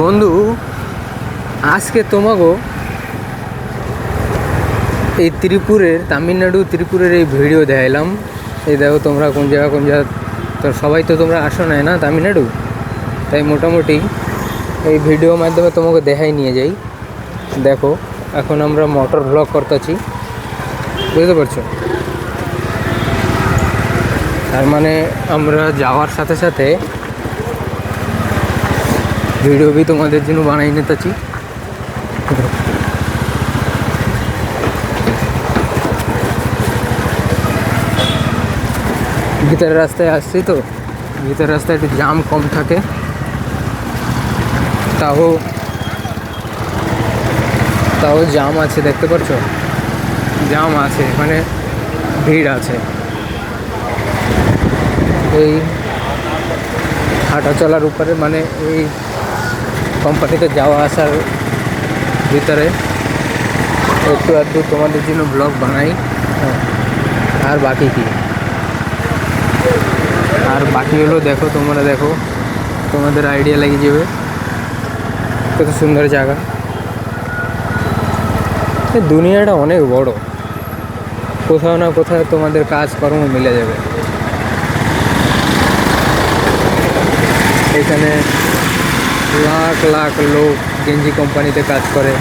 বন্ধু, আজকে তোমাকে এই ত্রিপুরের, তামিলনাড়ু ত্রিপুরের এই ভিডিও দেখাইলাম। এই দেখো তোমরা কোন জায়গা কোন জায়গা তো সবাই তো তোমরা আসো নাই না তামিলনাড়ু? তাই মোটামুটি এই ভিডিও মাধ্যমে তোমাকে দেখাই নিয়ে যাই। দেখো, এখন আমরা মোটর ব্লগ করতেছি। বুঝতে পারছ? তার মানে আমরা যাওয়ার সাথে সাথে ভিডিও भी তোমাদের জন্য বানাই নিতেছি। ভিতরের রাস্তায় আসছি তো, ভিতরের রাস্তায় একটু জাম কম থাকে। তাও তাও জাম আছে, দেখতে পাচ্ছ জাম আছে মানে ভিড় আছে। এই হাঁটা চলার উপরে মানে এই কোম্পানিতে যাওয়া আসার ভিতরে একটু আধটু তোমাদের জন্য ব্লগ বানাই। আর বাকি কি? আর বাকি হলো দেখো, তোমরা দেখো, তোমাদের আইডিয়া লেগে যাবে। কত সুন্দর জায়গা। দুনিয়াটা অনেক বড়। কোথাও না কোথাও তোমাদের কাজকর্ম মিলে যাবে। এখানে লাখ লাখ লোক গেঞ্জি কোম্পানিতে কাজ করে।